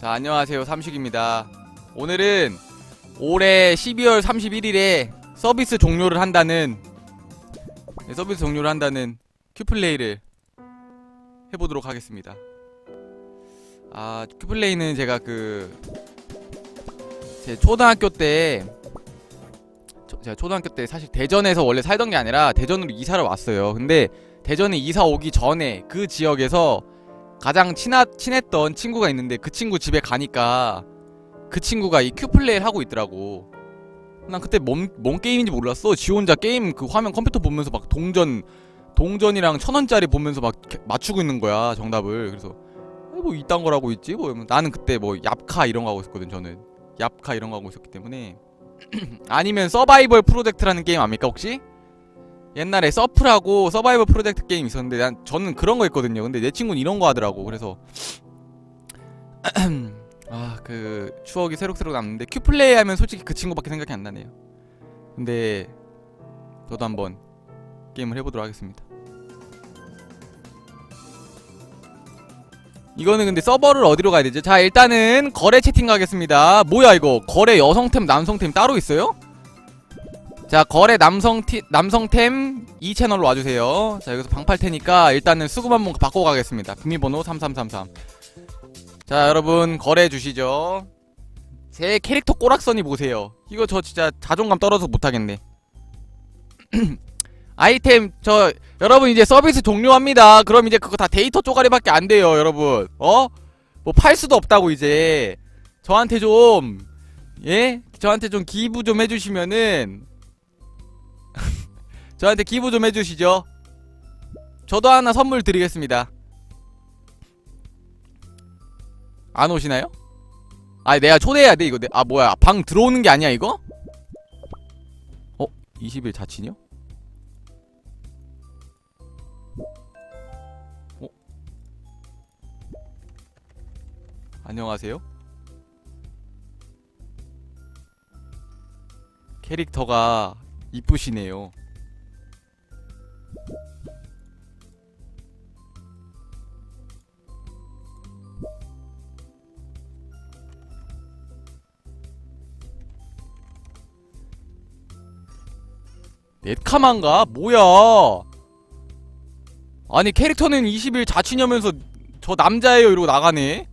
자, 안녕하세요. 삼식입니다. 오늘은 올해 12월 31일에 서비스 종료를 한다는 네, 서비스 종료를 한다는 큐플레이를 해보도록 하겠습니다. 아, 큐플레이는 제가 그 제 초등학교 때 저- 제가 초등학교 때 사실 대전에서 원래 살던 게 아니라 대전으로 이사를 왔어요. 근데 대전에 이사 오기 전에 그 지역에서 가장 친하, 친했던 친구가 있는데 그 친구 집에 가니까 그 친구가 이 큐플레이를 하고 있더라고. 난 그때 뭔, 뭔 게임인지 몰랐어. 지 혼자 게임 그 화면 컴퓨터 보면서 막 동전 동전이랑 천 원짜리 보면서 막 맞추고 있는 거야 정답을. 그래서 아이, 뭐 이딴 거라고 있지? 뭐 나는 그때 뭐 얍카 이런 거 하고 있었거든 저는. 얍카 이런 거 하고 있었기 때문에 아니면 서바이벌 프로젝트라는 게임 압니까 혹시? 옛날에 서프라고 서바이벌 프로젝트 게임 있었는데 난 저는 그런 거 했거든요. 근데 내 친구는 이런 거 하더라고. 그래서 아 그 추억이 새록새록 남는데 큐플레이 하면 솔직히 그 친구밖에 생각이 안 나네요. 근데 저도 한번 게임을 해보도록 하겠습니다. 이거는 근데 서버를 어디로 가야 되죠? 자 일단은 거래 채팅 가겠습니다. 뭐야 이거 거래 여성템 남성템 따로 있어요? 자 거래 남성 티, 남성템 이 채널로 와주세요. 자 여기서 방팔 테니까 일단은 수급 한번 바꿔 가겠습니다. 비밀번호 3333 자 여러분 거래 주시죠. 제 캐릭터 꼬락선이 보세요. 이거 저 진짜 자존감 떨어서 못하겠네. 아이템 저 여러분 이제 서비스 종료합니다. 그럼 이제 그거 다 데이터 쪼가리밖에 안 돼요 여러분. 어? 뭐 팔 수도 없다고 이제. 저한테 좀 예? 저한테 좀 기부 좀 해주시면은 저한테 기부 좀 해주시죠. 저도 하나 선물 드리겠습니다. 안 오시나요? 아, 내가 초대해야 돼 이거. 내, 아 뭐야? 방 들어오는 게 아니야 이거? 어? 20일 자친이요? 어? 안녕하세요. 캐릭터가 이쁘시네요. 넷카만가? 뭐야? 아니 캐릭터는 20일 자취냐면서 저 남자예요 이러고 나가네.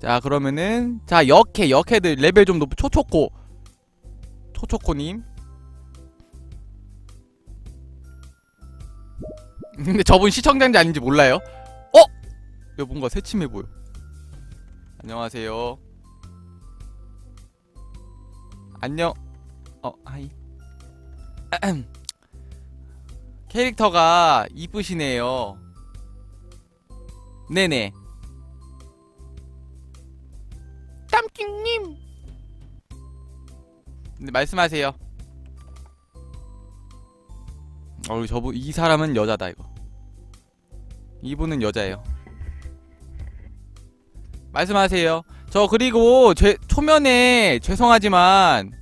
자 그러면은 자 역해 역해들 레벨 좀 높 초초코 초초코님 근데 저분 시청자인지 아닌지 몰라요 어? 야 뭔가 새침해 보여 안녕하세요 안녕 어 하이. 캐릭터가 이쁘시네요. 네네. 땀킹님. 네 말씀하세요. 어 저분 이 사람은 여자다 이거. 이분은 여자예요. 말씀하세요. 저 그리고 죄, 초면에 죄송하지만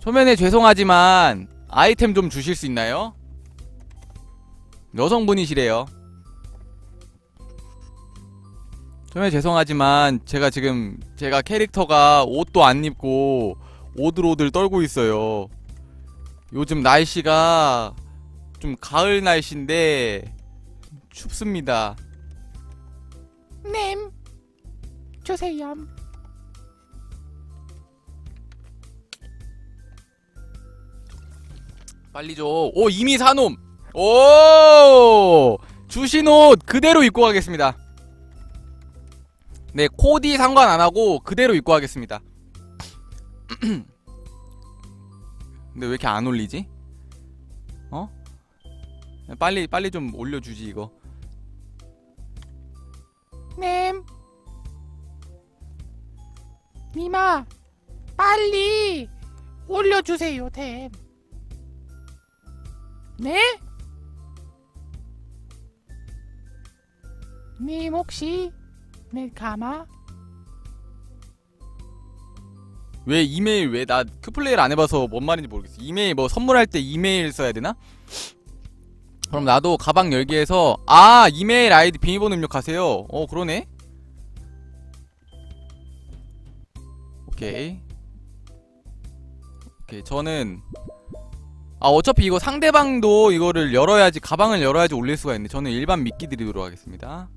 초면에 죄송하지만 아이템 좀 주실 수 있나요? 여성분이시래요. 정말 죄송하지만 제가 지금 제가 캐릭터가 옷도 안 입고 오들오들 떨고 있어요. 요즘 날씨가 좀 가을 날씨인데 춥습니다. 님 주세요. 빨리 줘. 오 이미 사놈. 오 주신 옷 그대로 입고 가겠습니다. 네 코디 상관 안 하고 그대로 입고 가겠습니다. 근데 왜 이렇게 안 올리지? 어? 빨리 빨리 좀 올려주지 이거. 님 니마 빨리 올려주세요 템 네? 님 혹시 내 가마? 왜 이메일 왜 나 큐플레이를 안 해봐서 뭔 말인지 모르겠어 이메일 뭐 선물할 때 이메일 써야 되나? 그럼 나도 가방 열기에서 아 이메일 아이디 비밀번호 입력하세요 어 그러네 오케이 오케이 저는 아 어차피 이거 상대방도 이거를 열어야지 가방을 열어야지 올릴 수가 있네 저는 일반 미끼 드리도록 하겠습니다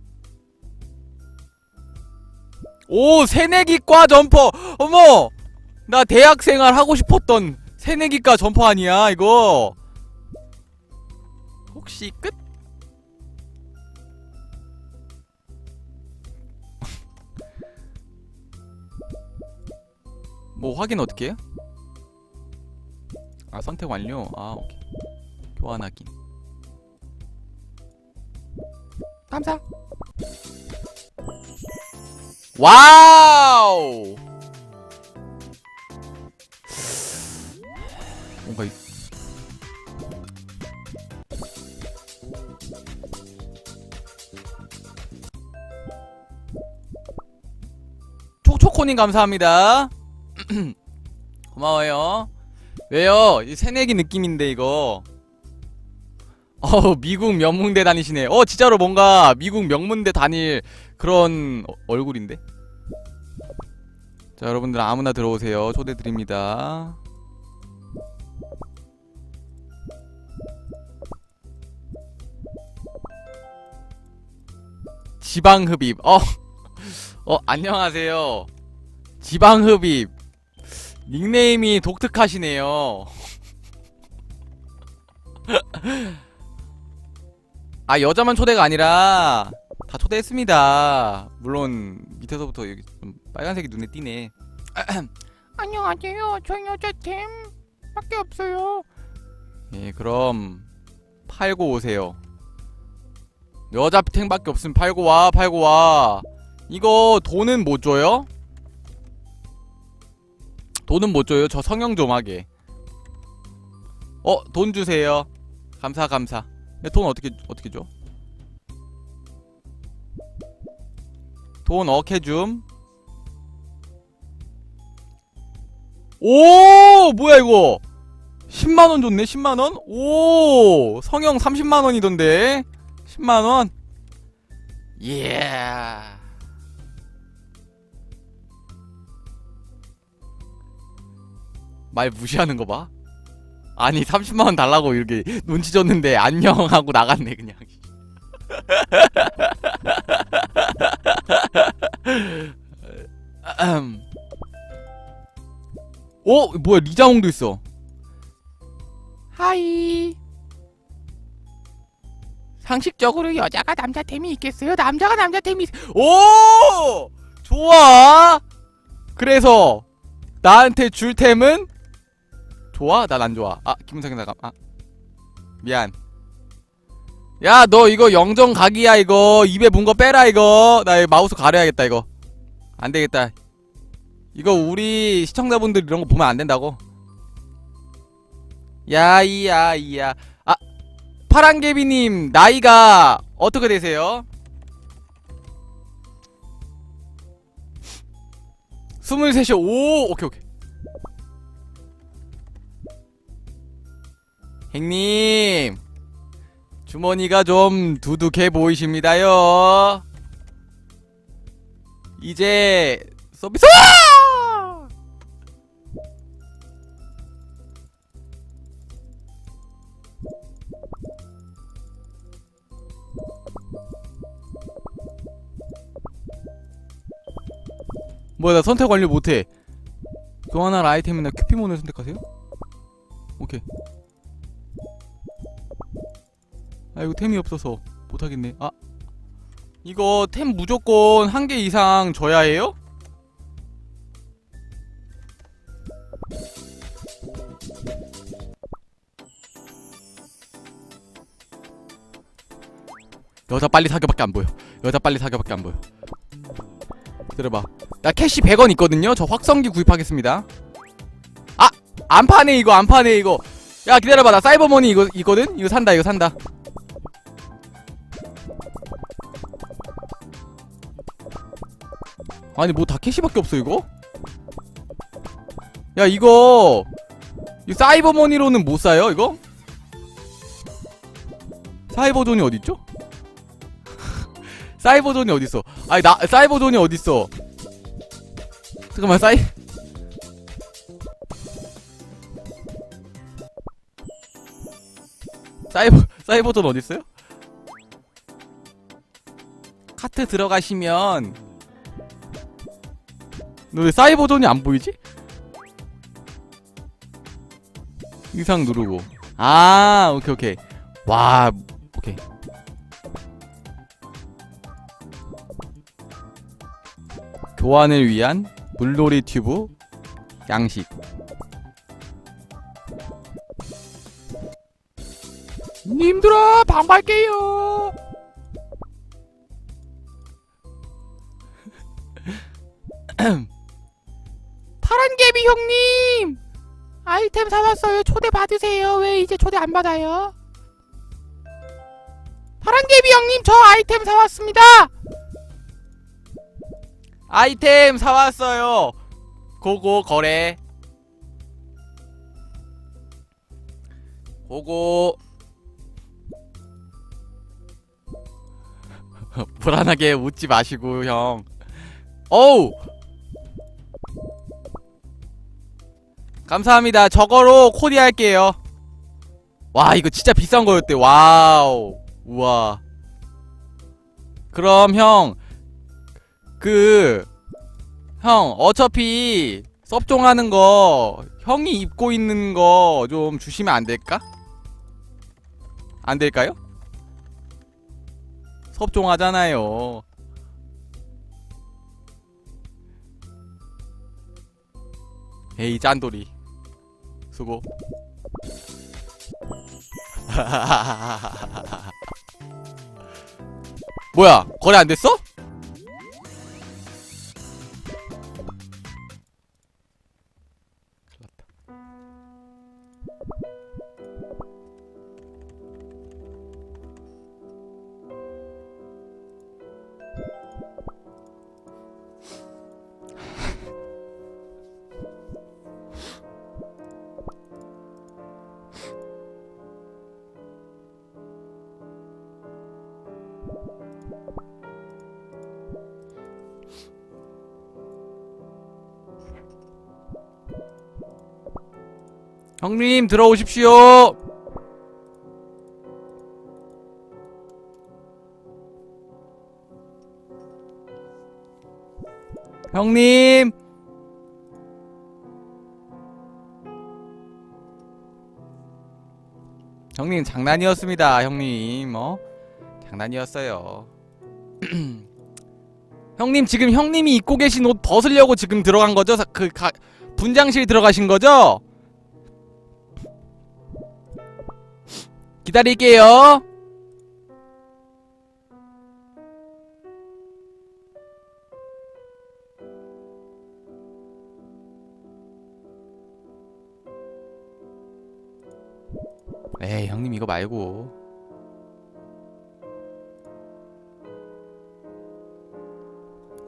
오 새내기과 점퍼 어머 나 대학생활 하고 싶었던 새내기과 점퍼 아니야 이거 혹시 끝? 뭐 확인 어떻게 해요? 아 선택 완료. 아 오케이. 교환 확인 감사. 와우! 뭔가 이- 촉촉코님 감사합니다. 고마워요 왜요? 이 새내기 느낌인데 이거. 어 미국 명문대 다니시네. 어 진짜로 뭔가 미국 명문대 다닐 그런 어- 얼굴인데? 자 여러분들 아무나 들어오세요. 초대 드립니다. 지방흡입. 어, 어 안녕하세요. 지방흡입 닉네임이 독특하시네요 아 여자만 초대가 아니라 다 초대했습니다 물론 밑에서부터 여기 좀 빨간색이 눈에 띄네 안녕하세요. 저 여자템 밖에 없어요. 예, 그럼 팔고 오세요. 여자 탱밖에 없으면 팔고 와, 팔고 와. 이거 돈은 못 줘요? 돈은 못 줘요. 저 성형 좀 하게. 어, 돈 주세요. 감사, 감사. 야, 돈 어떻게 어떻게 줘? 돈 어케 줌. 오, 뭐야 이거? 10만 원 줬네 10만 원? 오 성형 30만 원이던데 10만 원 예 말 무시하는 거 봐 아니 30만 원 달라고 이렇게 눈치 줬는데 안녕 하고 나갔네 그냥 어 뭐야 리자몽도 있어 하이. 상식적으로 여자가 남자 템이 있겠어요? 남자가 남자 템이 있... 오! 좋아! 그래서, 나한테 줄 템은? 좋아? 난 안 좋아. 아, 김은석이 나가. 아. 미안. 야, 너 이거 영정 각이야, 이거. 입에 문 거 빼라, 이거. 나 마우스 가려야겠다, 이거. 안 되겠다. 이거 우리 시청자분들 이런 거 보면 안 된다고. 야, 이야, 이야. 아, 파랑개비님, 나이가 어떻게 되세요? 스물셋이요. 오, 오케이, 오케이. 행님, 주머니가 좀 두둑해 보이십니다요. 이제 서비스. 아! 뭐야 나 선택 완료 못해 교환할 아이템이나 큐피몬을 선택하세요? 오케이 아 이거 템이 없어서 못하겠네. 아 이거 템 무조건 한 개 이상 줘야 해요? 여자 빨리 사겨밖에 안 보여. 여자 빨리 사겨밖에 안 보여. 들어봐. 나 캐시 100원 있거든요? 저 확성기 구입하겠습니다. 아! 안 파네 이거 안 파네 이거. 야 기다려봐. 나 사이버머니 이거 있거든? 이거 산다 이거 산다 아니 뭐 다 캐시밖에 없어 이거? 야 이거 이 사이버머니로는 못 사요 이거? 사이버존이 어딨죠? 사이버존이 어딨어 아니 나 사이버존이 어딨어 잠깐만 사이 사이버 사이버존 어딨어요? 카트 들어가시면 너왜 사이버존이 안 보이지? 이상 누르고 아 오케이 오케이 와 오케이 교환을 위한 물놀이 튜브 양식 님들아 방 갈게요. 형님 아이템 사왔어요. 초대 받으세요. 왜 이제 초대 안 받아요? 파란개비 형님 저 아이템 사왔습니다. 아이템 사왔어요 고고 거래 고고 불안하게 웃지 마시고 형 어우 감사합니다 저거로 코디 할게요 와 이거 진짜 비싼 거였대 와우 우와 그럼 형 그, 형, 어차피, 섭종하는 거, 형이 입고 있는 거 좀 주시면 안 될까? 안 될까요? 섭종하잖아요. 에이, 짠돌이. 수고. 뭐야, 거래 안 됐어? 형님 들어오십시오. 형님. 형님 장난이었습니다. 형님 어 장난이었어요. 형님 지금 형님이 입고 계신 옷 벗으려고 지금 들어간 거죠? 사- 그 가, 분장실 들어가신 거죠? 기다릴게요. 에이, 형님 이거 말고.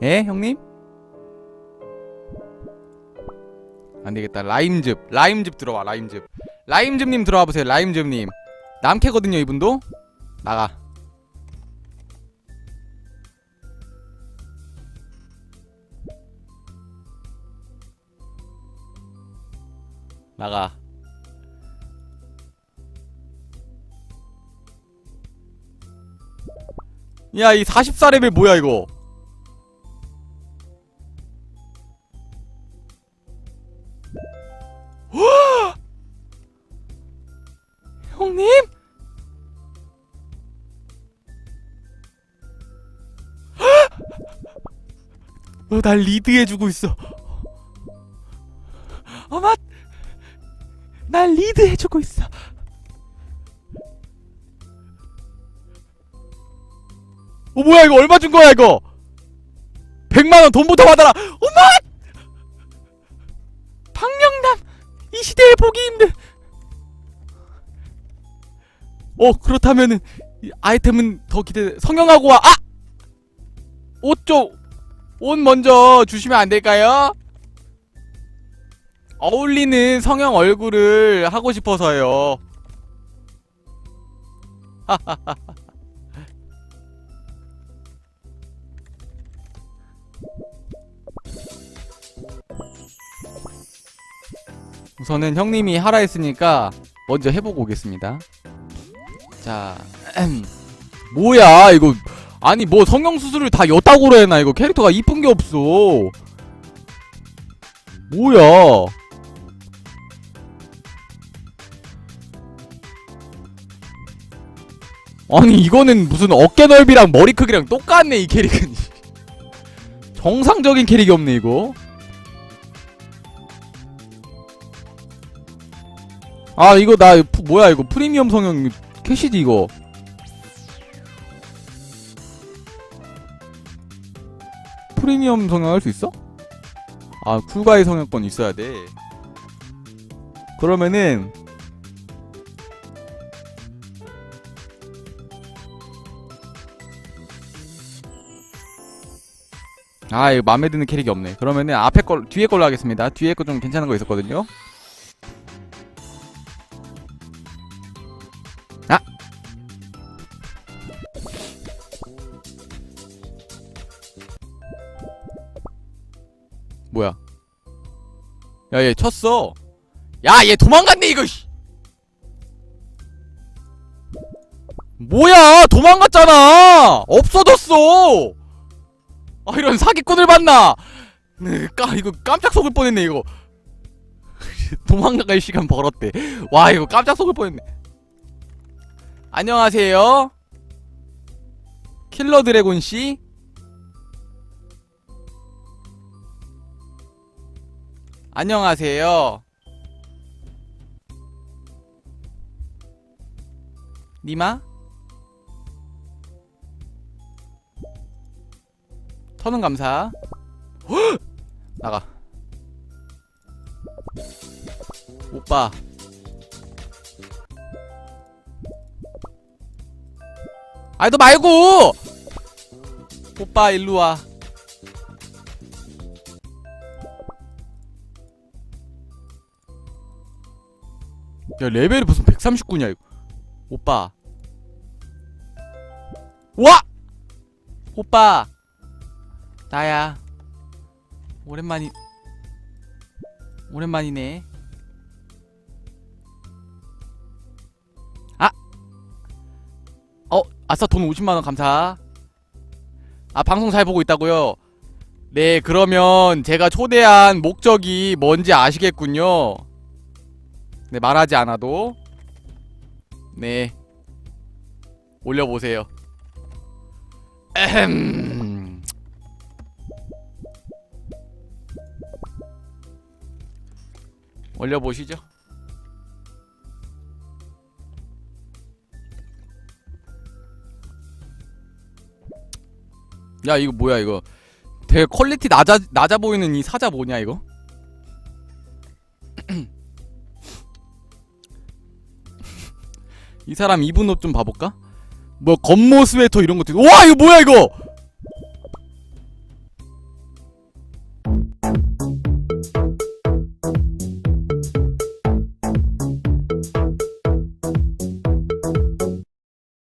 예, 형님? 안 되겠다. 라임즙. 라임즙 들어와. 라임즙. 라임즙님 들어와 보세요. 라임즙님. 남캐거든요 이분도? 나가. 나가. 야 이 44레벨 뭐야 이거 날 리드해주고 있어. 어마, 날 리드해주고 있어. 어 뭐야 이거 얼마 준 거야 이거? 100만 원 돈부터 받아라. 어마! 방영남 이 시대에 보기 힘든. 어 그렇다면은 이 아이템은 더 기대. 성형하고 와. 아! 옷 좀. 옷 먼저 주시면 안 될까요? 어울리는 성형 얼굴을 하고 싶어서요. 우선은 형님이 하라 했으니까 먼저 해보고 오겠습니다. 자, 뭐야 이거 아니 뭐 성형 수술을 다 여따구로 해놔 이거 캐릭터가 이쁜 게 없어. 뭐야? 아니 이거는 무슨 어깨 넓이랑 머리 크기랑 똑같네 이 캐릭은. 정상적인 캐릭이 없네 이거. 아 이거 나 푸- 뭐야 이거 프리미엄 성형 캐시디 이거. 프리미엄 성형 할 수 있어? 아 쿨가이 성형권 있어야 돼. 그러면은 아 이거 마음에 드는 캐릭이 없네. 그러면은 앞에 걸 뒤에 걸로 하겠습니다. 뒤에 거 좀 괜찮은 거 있었거든요. 야 얘 쳤어. 야 얘 도망갔네 이거. 씨. 뭐야 도망갔잖아. 없어졌어. 아 이런 사기꾼을 봤나? 네, 까 이거 깜짝 속을 뻔했네 이거. 도망갈 시간 벌었대. 와 이거 깜짝 속을 뻔했네. 안녕하세요. 킬러 드래곤 씨. 안녕하세요. 니마? 천원 감사. 헉! 나가. 오빠. 아이 너 말고. 오빠 일로 와. 야 레벨이 무슨 139냐 이거. 오빠. 와! 오빠. 나야. 오랜만이 오랜만이네. 아. 어, 아싸 돈 50만 원 감사. 아, 방송 잘 보고 있다고요. 네, 그러면 제가 초대한 목적이 뭔지 아시겠군요. 네, 말하지 않아도. 네. 올려보세요. 에헴. 올려보시죠. 야 이거 뭐야 이거 되게 퀄리티 낮아 낮아 보이는 이 사자 뭐냐 이거? 이 사람 옷좀 봐볼까? 뭐 겉모 스웨터 이런 것도 있- 와 이거 뭐야 이거?